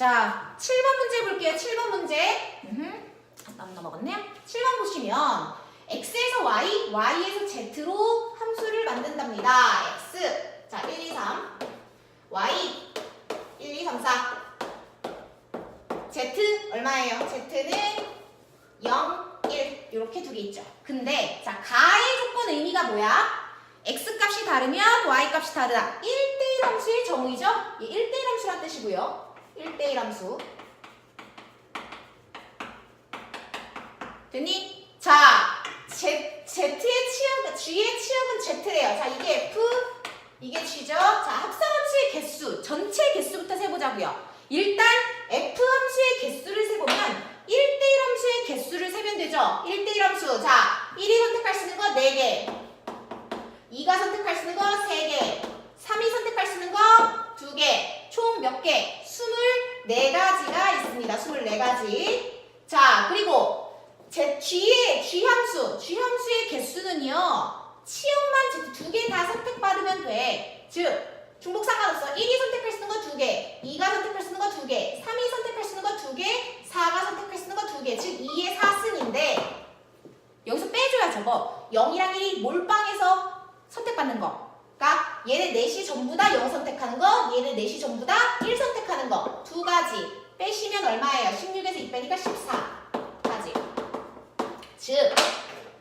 자, 7번 문제 볼게요. 7번 문제. 음흠. 한번 넘어갔네요. 7번 보시면 x에서 y, y에서 z로 함수를 만든답니다. x. 자, 1, 2, 3. y. 1, 2, 3, 4. z 얼마예요? z는 0, 1 이렇게 두 개 있죠. 근데 자 가의 조건 의미가 뭐야? x 값이 다르면 y 값이 다르다. 1대1 함수의 정의죠? 이 1대1 함수란 뜻이고요. 1대1 함수. 됐니? 자, Z, Z의 치역, G의 치역은 Z래요. 자, 이게 F, 이게 G죠? 자, 합성함수의 개수, 전체 개수부터 세보자고요. 일단 F 함수의 개수를 세보면 1대1 함수의 개수를 세면 되죠? 1대1 함수. 자, 1이 선택할 수 있는 거 4개. 2가 선택할 수 있는 거 3개. 3이 선택할 수 있는 거 2개. 총 몇 개? 24가지가 있습니다. 24가지. 자, 그리고 제 G의 G 함수, G 함수의 개수는요. 치역만 Z 두개 다 선택받으면 돼. 즉 중복 상관없어. 1이 선택할 수 있는 거 2개, 2가 선택할 수 있는 거 2개, 3이 선택할 수 있는 거 2개, 4가 선택할 수 있는 거 2개. 즉 2의 4승인데 여기서 빼줘야 저거 0이랑 1이 몰빵해서 선택받는 거. 얘네 넷이 전부 다 0 선택하는 거, 얘네 넷이 전부 다 1 선택하는 거. 두 가지. 빼시면 얼마예요? 16에서 2 빼니까 14가지. 즉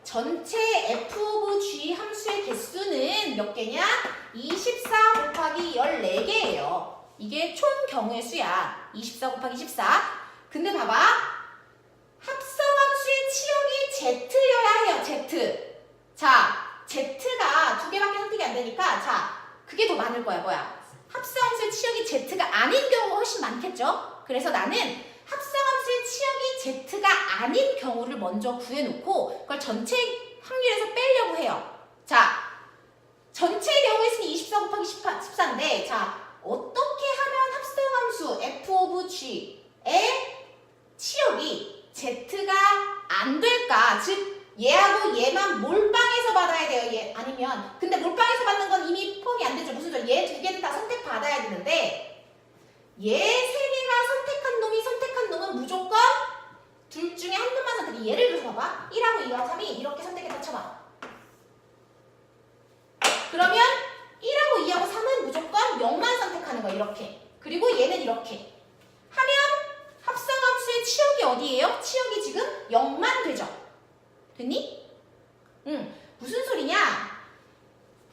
전체 f 오브 g 함수의 개수는 몇 개냐? 24 곱하기 14개예요. 이게 총 경우의 수야. 24 곱하기 14. 근데 봐봐. 합성함수의 치역이 z여야 해요. z. 자, z가 안 되니까 자, 그게 더 많을 거야. 뭐야? 합성함수의 치역이 z가 아닌 경우가 훨씬 많겠죠? 그래서 나는 합성함수의 치역이 z가 아닌 경우를 먼저 구해놓고 그걸 전체 확률에서 빼려고 해요. 자, 전체 경우의 수는 24 곱하기 18, 14인데 자, 어떻게 하면 합성함수 f 오브 g의 치역이 z가 안 될까? 즉 얘하고 얘만 받아야 돼요. 얘 아니면 근데 몰빵해서 받는 건 이미 포함이 안 되죠. 무슨 소리? 얘두 개는 다 선택 받아야 되는데 얘 세 개가 선택한 놈이 선택한 놈은 무조건 둘 중에 한 놈만 선택해. 예를 들어서 봐봐. 1하고 2하고 3이 이렇게 선택했다 쳐봐. 그러면 1하고 2하고 3은 무조건 0만 선택하는 거야. 이렇게. 그리고 얘는 이렇게. 하면 합성함수의 치역이 어디예요? 치역이 지금 0만 되죠. 됐니? 응. 무슨 소리냐?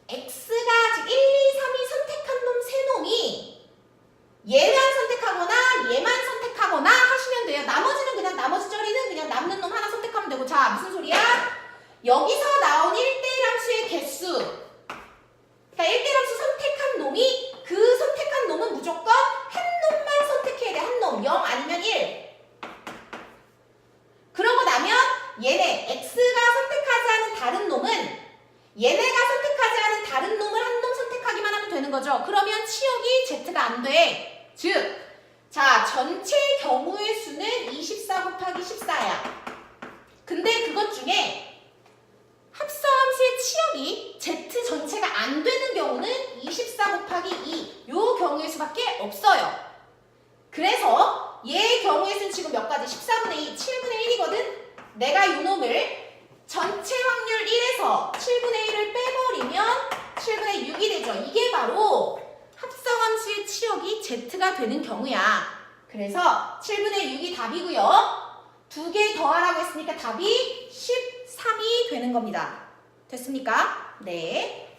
x가 즉 1, 2, 3이 선택한 놈 세 놈이 얘만 선택하거나 얘만 선택하거나 하시면 돼요. 나머지는 그냥 나머지 쩌리는 그냥 남는 놈 하나 선택하면 되고 자 무슨 소리야? 여기서 나온 1대1 함수의 개수 그러니까 1대1 함수 선택한 놈이 그 선택한 놈은 무조건 한 놈만 선택해야 돼. 한 놈. 0 아니면 1. 그러고 나면 얘네 x가 선택하지 않은 다른 놈은 얘네가 선택하지 않은 다른 놈을 한 놈 선택하기만 하면 되는 거죠. 그러면 치역이 z가 안 돼. 즉, 자 전체 경우의 수는 24 곱하기 14야. 근데 그것 중에 합성함수의 치역이 z 전체가 안 되는 경우는 24 곱하기 2. 요 경우의 수밖에 없어요. 그래서 얘의 경우의 수는 지금 몇 가지? 14분의 2, 7분의 1이거든? 내가 요 놈을 전체 확률 1에서 7분의 1을 빼버리면 7분의 6이 되죠. 이게 바로 합성함수의 치역이 z가 되는 경우야. 그래서 7분의 6이 답이고요. 두 개 더하라고 했으니까 답이 13이 되는 겁니다. 됐습니까? 네.